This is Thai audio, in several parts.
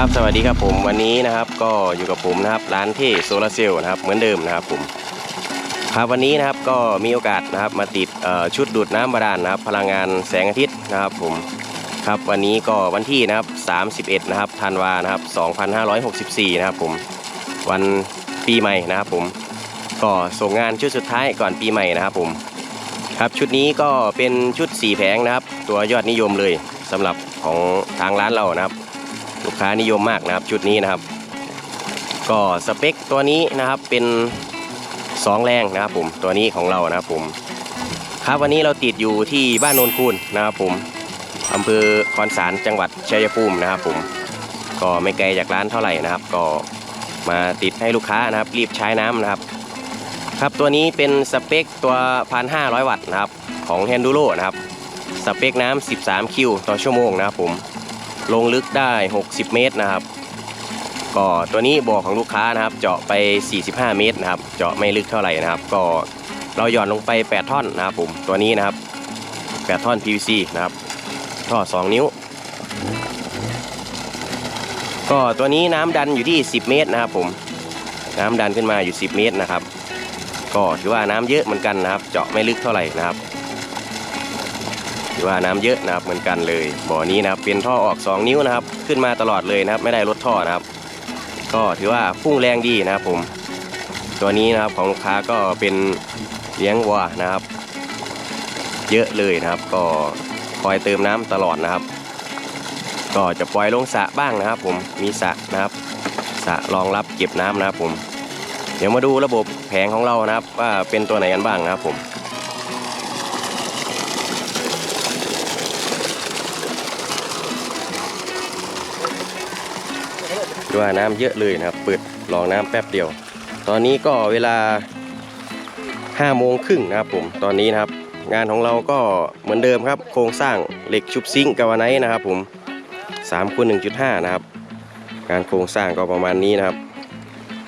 ครับสวัสดีครับผมวันนี้นะครับก็อยู่กับผมนะครับร้านเท่โซลาเซลล์นะครับเหมือนเดิมนะครับผมครับวันนี้นะครับก็มีโอกาสนะครับมาติดชุดดูดน้ำบาดาลนะครับ พลังงานแสงอาทิตย์นะครับผมครับวันนี้ก็วันที่นะครับ31นะครับธันวานะครับ2564นะครับผมวันปีใหม่นะครับผมก็ส่งงานชุดสุดท้ายก่อนปีใหม่นะครับผมครับชุดนี้ก็เป็นชุดสีแผงนะครับ ตัวยอดนิยมเลยสำหรับของทางร้านเรานะครับ ลูกค้านิยมมากนะครับชุดนี้นะครับ ก็สเปคตัวนี้นะครับเป็น 2 แรงนะครับผมตัวนี้ของเรานะครับผมครับวันนี้เราติดอยู่ที่บ้านโนนคูนนะครับผมอำเภอคอนสารจังหวัดชัยภูมินะครับผมก็ไม่ไกลจากร้านเท่าไหร่นะครับ ก็มาติดให้ลูกค้านะครับ รีบใช้น้ำนะครับ ครับตัวนี้เป็นสเปคตัว 1,500 วัตต์นะครับของ h ฮนดูโ o นะครับสเปคน้ำ13 คิวต่อชั่วโมงนะครับผม ลงลึกได้ 60 เมตรนะครับ ก็ตัวนี้บ่อของลูกค้านะครับ เจาะไป 45 เมตรนะครับ เจาะไม่ลึกเท่าไหร่นะครับ ก็เราหย่อนลงไป 8 ท่อนนะครับผมตัวนี้นะครับ 8 ท่อน PVC นะครับท่อ 2 นิ้ว ก็ตัวนี้น้ำดันอยู่ที่ 10 เมตรนะครับผมน้ำดันขึ้นมาอยู่ 10 เมตรนะครับ ก็ถือว่าน้ำเยอะเหมือนกันนะครับ เจาะไม่ลึกเท่าไหร่นะครับ ถือว่าน้ำเยอะนะครับเหมือนกันเลย บ่อนี้นะครับเป็นท่อออก 2 นิ้วนะครับ ขึ้นมาตลอดเลยนะครับ ไม่ได้ลดท่อนะครับ ก็ถือว่าพุ่งแรงดีนะครับผม ตัวนี้นะครับของลูกค้าก็เป็นเลี้ยงวัวนะครับ เยอะเลยนะครับ ก็คอยเติมน้ำตลอดนะครับ ก็จะปล่อยลงสระบ้างนะครับ ผมมีสระนะครับสระรองรับเก็บน้ำนะครับผม เดี๋ยวมาดูระบบแผงของเรานะครับ ว่าเป็นตัวไหนกันบ้างนะครับผม ว่าน้ำเยอะเลยนะครับเปิดรองน้ำแป๊บเดียว ตอนนี้ก็เวลา5โมงครึ่งนะครับผมตอนนี้นะครับ งานของเราก็เหมือนเดิมครับ โครงสร้างเหล็กชุบซิงค์กาวาไนท์นะครับผม3คูณ1.5 นะครับ งานโครงสร้างก็ประมาณนี้นะครับ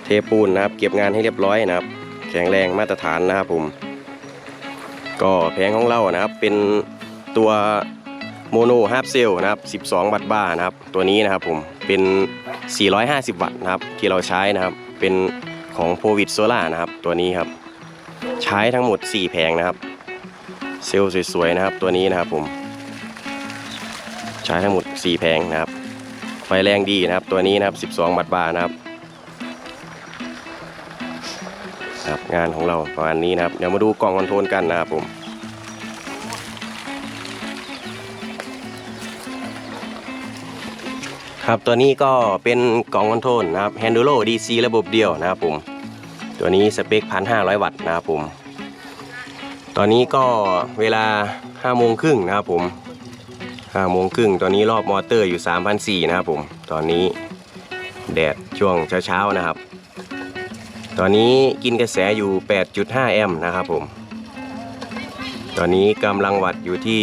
เทปูนนะครับ เก็บงานให้เรียบร้อยนะครับ แข็งแรงมาตรฐานนะครับผม ก็แผงของเรานะครับเป็นตัวโมโนฮาร์ปเซลนะครับ 12 วัตต์บ้านะครับ ตัวนี้นะครับผมเป็น 450 วัตต์นะครับที่เราใช้นะครับ เป็นของโพวิดโซล่านะครับตัวนี้ครับ ใช้ทั้งหมด 4 แผงนะครับ เซลล์สวยๆนะครับ ตัวนี้นะครับผม ใช้ทั้งหมด 4 แผงนะครับ ไฟแรงดีนะครับ ตัวนี้นะครับ 12 วัตต์บาร์นะครับครับงานของเราประมาณนี้นะครับ เดี๋ยวมาดูกล่องคอนโทรลกันนะครับผม ครับตัวนี้ก็เป็นกล่องคอนโทรลนะครับ Handuro DC ระบบเดียวนะครับผมตัวนี้สเปค1,500วัตต์นะครับผมตอนนี้ก็เวลา5โมงครึ่งนะครับผม5โมงครึ่งตอนนี้รอบมอเตอร์อยู่3,400นะครับผมตอนนี้แดดช่วงเช้าๆนะครับ ตอนนี้กินกระแสอยู่ 8.5 แอมป์นะครับผม ตอนนี้กำลังวัตต์อยู่ที่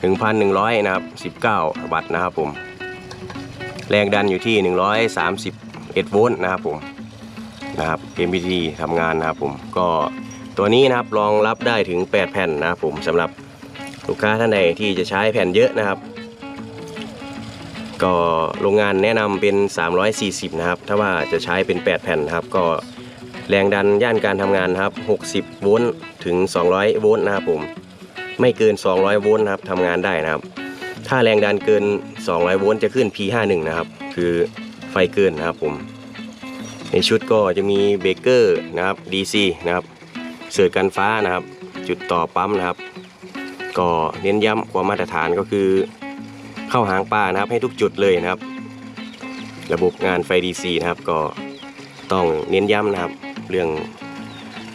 1,100 นะครับ 19 วัตต์นะครับผม แรงดันอยู่ที่ 131 โวลต์นะครับผมนะครับ MPT ทำงานนะครับผมก็ตัวนี้นะครับรองรับได้ถึง 8 แผ่นนะครับผมสำหรับลูกค้าท่านใดที่จะใช้แผ่นเยอะนะครับ ก็โรงงานแนะนำเป็น 340 นะครับ ถ้าว่าจะใช้เป็น 8 แผ่นนะครับ ก็แรงดันย่านการทำงานนะครับ 60 โวลต์ถึง 200 โวลต์นะครับผมไม่เกิน 200 โวลต์นะครับทำงานได้นะครับ ถ้าแรงดันเกิน 200 โวลต์จะขึ้น P51 นะครับ คือไฟเกินนะครับผม ในชุดก็จะมีเบเกอร์นะครับ DC นะครับเสิร์ชกันฟ้านะครับ จุดต่อปั๊มนะครับ ก็เน้นย้ำความมาตรฐานก็คือ เข้าหางปลานะครับให้ทุกจุดเลยนะครับ ระบบงานไฟ DC นะครับก็ต้องเน้นย้ำนะครับ เรื่อง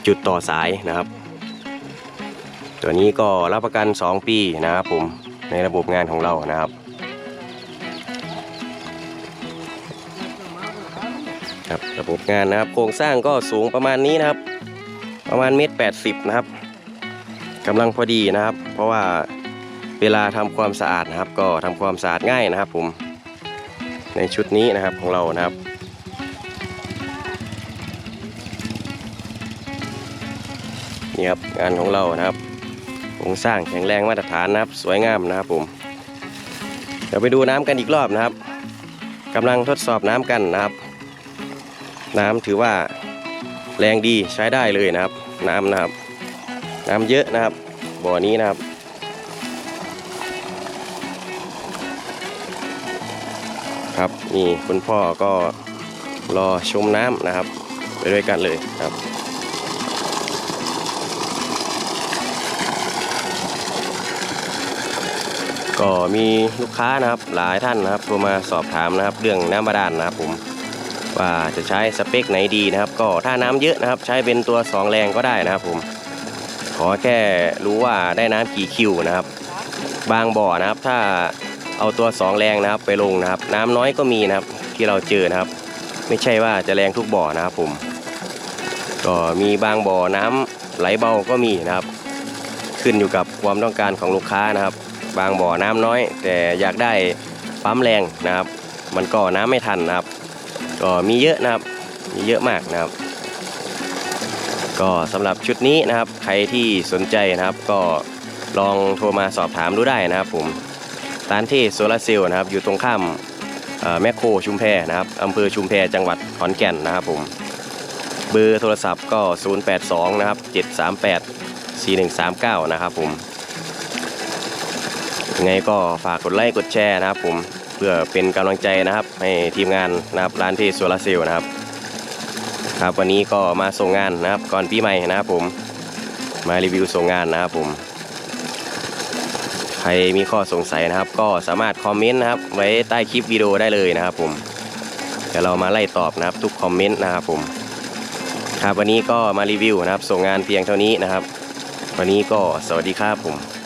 จุดต่อสายนะครับ ตัวนี้ก็รับประกัน 2 ปีนะครับผม ในระบบงานของเรานะครับครับระบบงานนะครับ โครงสร้างก็สูงประมาณนี้นะครับ ประมาณเมตรแปดสิบนะครับกำลังพอดีนะครับ เพราะว่าเวลาทำความสะอาดนะครับ ก็ทำความสะอาดง่ายนะครับผมในชุดนี้นะครับของเรานะครับนี่ครับงานของเรานะครับ โครงสร้างแข็งแรงมาตรฐานนะครับ สวยงามนะครับผม เดี๋ยวไปดูน้ำกันอีกรอบนะครับกำลังทดสอบน้ำกันนะครับ น้ำถือว่าแรงดีใช้ได้เลยนะครับ น้ำนะครับ น้ำเยอะนะครับ บ่อนี้นะครับครับนี่คุณพ่อก็รอชมน้ำนะครับ ไปด้วยกันเลยครับ ก็มีลูกค้านะครับหลายท่านนะครับโทรมาสอบถามนะครับ เรื่องน้ำบาดาลนะครับผมว่าจะใช้สเปคไหนดีนะครับ ก็ถ้าน้ำเยอะนะครับ ใช้เป็นตัว 2 แรงก็ได้นะครับผม ขอแค่รู้ว่าได้น้ำกี่คิวนะครับ บางบ่อนะครับ ถ้าเอาตัว 2 แรงนะครับ ไปลงนะครับ น้ำน้อยก็มีนะครับ ที่เราเจอนะครับ ไม่ใช่ว่าจะแรงทุกบ่อนะครับผมก็มีบางบ่อน้ำไหลเบาก็มีนะครับ ขึ้นอยู่กับความต้องการของลูกค้านะครับ บางบ่อน้ำน้อย แต่อยากได้ปั๊มแรงนะครับ มันก็น้ำไม่ทันนะครับ ก็มีเยอะนะครับ มีเยอะมากนะครับ ก็สำหรับชุดนี้นะครับ ใครที่สนใจนะครับ ก็ลองโทรมาสอบถามดูได้นะครับผมร้านที่โซลาร์เซลล์นะครับ อยู่ตรงข้ามแมคโครชุมแพนะครับอำเภอชุมแพจังหวัดขอนแก่นนะครับผมเบอร์โทรศัพท์ก็ 082 นะครับ 738 4139 นะครับผม ยังไงก็ฝากกดไลค์กดแชร์นะครับ ผมเพื่อเป็นกำลังใจนะครับ ให้ทีมงานนะครับร้านที่โซลาร์เซลล์นะครับ ครับวันนี้ก็มาส่งงานนะครับ ก่อนปีใหม่นะครับผมมารีวิวส่งงานนะครับผม ใครมีข้อสงสัยนะครับ ก็สามารถคอมเมนต์นะครับไว้ใต้คลิปวิดีโอได้เลยนะครับ ผมเดี๋ยวเรามาไล่ตอบนะครับ ทุกคอมเมนต์นะครับผมครับวันนี้ก็มารีวิวนะครับ ส่งงานเพียงเท่านี้นะครับ วันนี้ก็สวัสดีครับผม